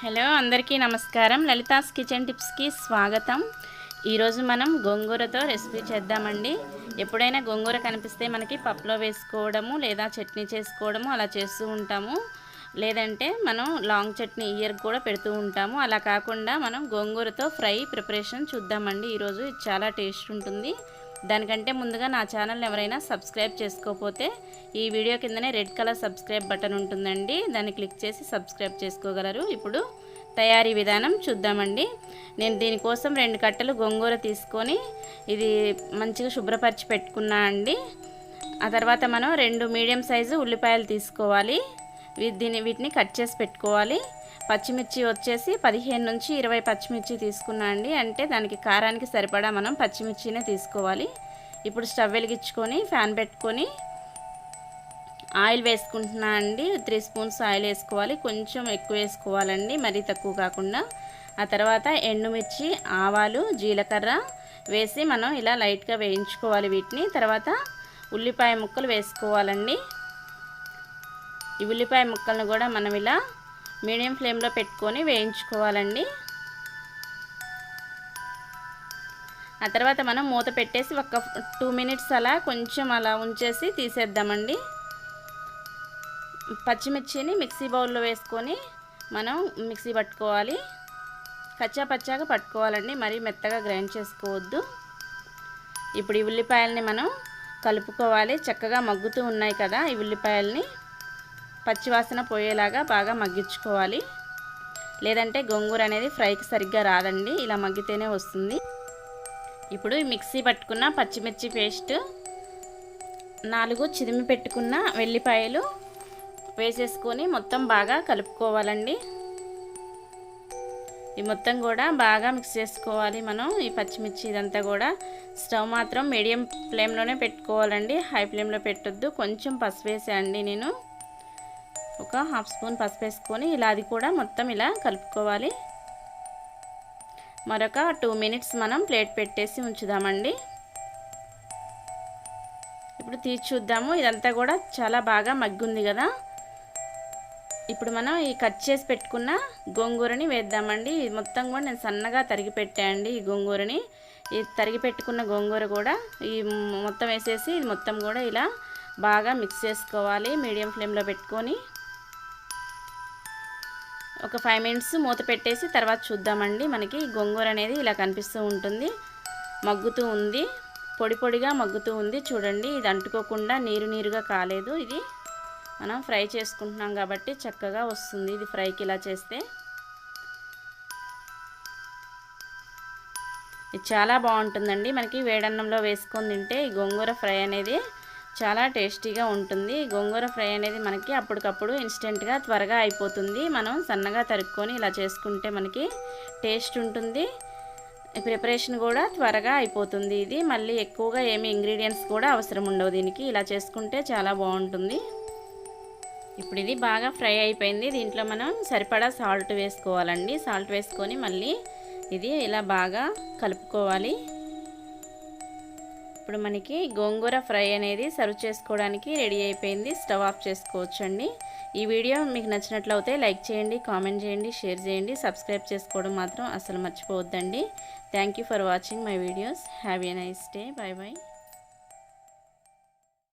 Hello అందరికీ నమస్కారం. Lalitha's kitchen టిప్స్కి స్వాగతం. ఈరోజు మనం గోంగూరతో రెసిపీ చేద్దామండి. ఎప్పుడైనా గోంగూర కనిపిస్తే మనకి పప్పులో వేసుకోవడము లేదా చట్నీ చేసుకోవడము అలా చేస్తూ ఉంటాము. లేదంటే మనం లాంగ్ చట్నీ ఇయర్ కూడా పెడుతూ ఉంటాము. అలా కాకుండా మనం గోంగూరతో ఫ్రై ప్రిపరేషన్ చూద్దామండి. ఈరోజు ఇది చాలా టేస్ట్ ఉంటుంది. దానికంటే ముందుగా నా ఛానల్ ఎవరైనా సబ్స్క్రైబ్ చేసుకోకపోతే ఈ వీడియో కిందనే రెడ్ కలర్ సబ్స్క్రైబ్ బటన్ ఉంటుందండి. దాన్ని క్లిక్ చేసి సబ్స్క్రైబ్ చేసుకోగలరు. ఇప్పుడు తయారీ విధానం చూద్దామండి. నేను దీనికోసం రెండు కట్టలు గోంగూర తీసుకొని ఇది మంచిగా శుభ్రపరిచి పెట్టుకున్నా అండి. ఆ తర్వాత మనం రెండు మీడియం సైజు ఉల్లిపాయలు తీసుకోవాలి. దీని వీటిని కట్ చేసి పెట్టుకోవాలి. పచ్చిమిర్చి వచ్చేసి పదిహేను నుంచి ఇరవై పచ్చిమిర్చి తీసుకున్నా అండి. అంటే దానికి కారానికి సరిపడా మనం పచ్చిమిర్చినే తీసుకోవాలి. ఇప్పుడు స్టవ్ వెలిగించుకొని ఫ్యాన్ పెట్టుకొని ఆయిల్ వేసుకుంటున్నా అండి. త్రీ స్పూన్స్ ఆయిల్ వేసుకోవాలి. కొంచెం ఎక్కువ వేసుకోవాలండి. మరీ తక్కువ కాకుండా. ఆ తర్వాత ఎండుమిర్చి ఆవాలు జీలకర్ర వేసి మనం ఇలా లైట్గా వేయించుకోవాలి వీటిని. తర్వాత ఉల్లిపాయ ముక్కలు వేసుకోవాలండి. ఈ ఉల్లిపాయ ముక్కలను కూడా మనం ఇలా మీడియం ఫ్లేమ్లో పెట్టుకొని వేయించుకోవాలండి. ఆ తర్వాత మనం మూత పెట్టేసి ఒక టూ మినిట్స్ అలా కొంచెం అలా ఉంచేసి తీసేద్దామండి. పచ్చిమిర్చిని మిక్సీ బౌల్లో వేసుకొని మనం మిక్సీ పట్టుకోవాలి. కచ్చా పచ్చాగా పట్టుకోవాలండి మరీ మెత్తగా గ్రైండ్ చేసుకోవద్దు. ఇప్పుడు ఈ ఉల్లిపాయలని మనం కలుపుకోవాలి. చక్కగా మగ్గుతూ ఉన్నాయి కదా ఈ ఉల్లిపాయల్ని. పచ్చివాసన పోయేలాగా బాగా మగ్గించుకోవాలి. లేదంటే గోంగూర అనేది ఫ్రైకి సరిగ్గా రాదండి. ఇలా మగ్గితేనే వస్తుంది. ఇప్పుడు మిక్సీ పట్టుకున్న పచ్చిమిర్చి పేస్ట్ నాలుగు చిదిమి పెట్టుకున్న వెల్లిపాయలు వేసేసుకొని మొత్తం బాగా కలుపుకోవాలండి. ఈ మొత్తం కూడా బాగా మిక్స్ చేసుకోవాలి మనం. ఈ పచ్చిమిర్చి ఇదంతా కూడా స్టవ్ మాత్రం మీడియం ఫ్లేమ్లోనే పెట్టుకోవాలండి. హై ఫ్లేమ్లో పెట్టొద్దు. కొంచెం పసుపు వేసేయండి నేను. ఒక హాఫ్ స్పూన్ పసుపు వేసుకొని ఇలా అది కూడా మొత్తం ఇలా కలుపుకోవాలి. మరొక టూ మినిట్స్ మనం ప్లేట్ పెట్టేసి ఉంచుదామండి. ఇప్పుడు తీసి చూద్దాము. ఇదంతా కూడా చాలా బాగా మగ్గుంది కదా. ఇప్పుడు మనం ఈ కట్ చేసి పెట్టుకున్న గోంగూరని వేద్దామండి. మొత్తం కూడా నేను సన్నగా తరిగి పెట్టాయండి ఈ గోంగూరని. ఈ తరిగి పెట్టుకున్న గోంగూర కూడా ఈ మొత్తం వేసేసి ఇది మొత్తం కూడా ఇలా బాగా మిక్స్ చేసుకోవాలి. మీడియం ఫ్లేమ్లో పెట్టుకొని ఒక ఫైవ్ మినిట్స్ మూత పెట్టేసి తర్వాత చూద్దామండి. మనకి గోంగూర అనేది ఇలా కనిపిస్తూ ఉంటుంది. మగ్గుతూ ఉంది. పొడి పొడిగా మగ్గుతూ ఉంది. చూడండి ఇది అంటుకోకుండా నీరు నీరుగా కాలేదు. ఇది మనం ఫ్రై చేసుకుంటున్నాం కాబట్టి చక్కగా వస్తుంది ఇది ఫ్రైకి ఇలా చేస్తే. ఇది చాలా బాగుంటుందండి. మనకి వేడన్నంలో వేసుకొని తింటే ఈ గోంగూర ఫ్రై అనేది చాలా టేస్టీగా ఉంటుంది. గోంగూర ఫ్రై అనేది మనకి అప్పటికప్పుడు ఇన్స్టెంట్గా త్వరగా అయిపోతుంది. మనం సన్నగా తరుక్కొని ఇలా చేసుకుంటే మనకి టేస్ట్ ఉంటుంది. ప్రిపరేషన్ కూడా త్వరగా అయిపోతుంది ఇది. మళ్ళీ ఎక్కువగా ఏమి ఇంగ్రీడియంట్స్ కూడా అవసరం ఉండవు దీనికి. ఇలా చేసుకుంటే చాలా బాగుంటుంది. ఇప్పుడు ఇది బాగా ఫ్రై అయిపోయింది. దీంట్లో మనం సరిపడా సాల్ట్ వేసుకోవాలండి. సాల్ట్ వేసుకొని మళ్ళీ ఇది ఇలా బాగా కలుపుకోవాలి. ఇప్పుడు మనకి గోంగూర ఫ్రై అనేది సర్వ్ చేసుకోవడానికి రెడీ అయిపోయింది. స్టవ్ ఆఫ్ చేసుకోవచ్చండి. ఈ వీడియో మీకు నచ్చినట్లయితే లైక్ చేయండి కామెంట్ చేయండి షేర్ చేయండి. సబ్స్క్రైబ్ చేసుకోవడం మాత్రం అసలు మర్చిపోవద్దండి. Thank for watching my videos. Have a nice day. Bye bye